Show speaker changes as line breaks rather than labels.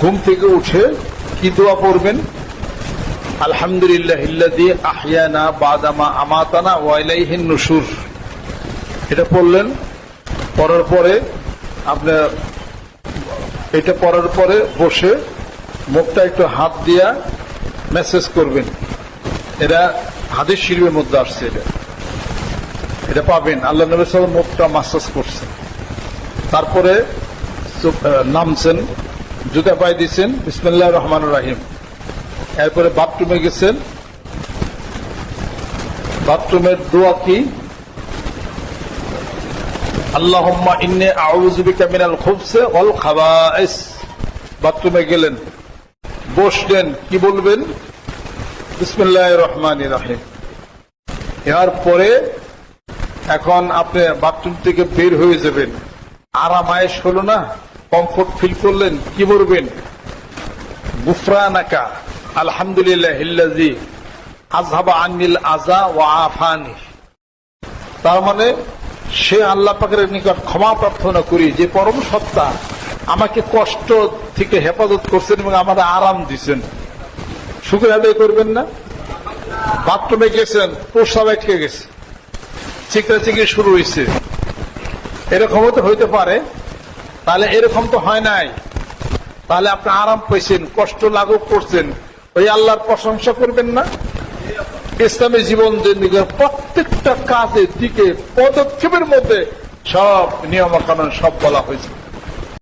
ঘুম থেকে উঠে কি দোয়া পড়বেন? আলহামদুলিল্লাহ বাদামা আমাতানা ওয়া ইলাইহিন নুশুর। এটা পড়লেন, পড়ার পরে আপনার এটা পড়ার পরে বসে মুখটা একটু হাত দিয়া মেসেজ করবেন। এটা হাদিস শিল্পের মধ্যে আসছে এটা। এটা পাবেন। আল্লাহ নবী সাল্লাম মুখটা মাসাজ করছেন। তারপরে নামছেন। জুতা পায়ে দিয়েছেন, বিসমিল্লাহ রহমান রাহিম। এরপরে বাথরুমে গেছেন। বাথরুমের দোয়া কি? আল্লাহুম্মা ইন্নী খুবসি খাবাইস। বাথরুমে গেলেন। বসলেন। কি বলবেন? বিসমিল্লাহির রহমানির রহিম। এরপরে এখন আপনি বাথরুম থেকে বের হয়ে যাবেন। আরাম আয়েস হলো না? কমফোর্ট ফিল করলেন, কি বলবেন? গুফরানাকা, আলহামদুলিল্লাহ হিল্লাজি আজহাবা আনিল আজা ওয়া আফানি। তার মানে সে আল্লাহ পাকের নিকট ক্ষমা প্রার্থনা করি, যে পরম সত্তা আমাকে কষ্ট থেকে হেফাজত করছেন এবং আমাদের আরাম দিছেন। শুক্র আদায় করবেন না। বাথরুমে গেছেন, প্রস্রাব আটকে গেছে। চিকরা চিকরি শুরু হয়েছে এরকম তো হইতে পারে তাহলে এরকম তো হয় নাই। তাহলে আপনি আরাম পেয়েছেন কষ্ট লাঘব করছেন। ওই আল্লাহর প্রশংসা করবেন না? ইসলামী জীবন জিন্দিগের প্রত্যেকটা কাজের দিকে পদক্ষেপের মধ্যে সব নিয়ম কানুন সব বলা হয়েছে।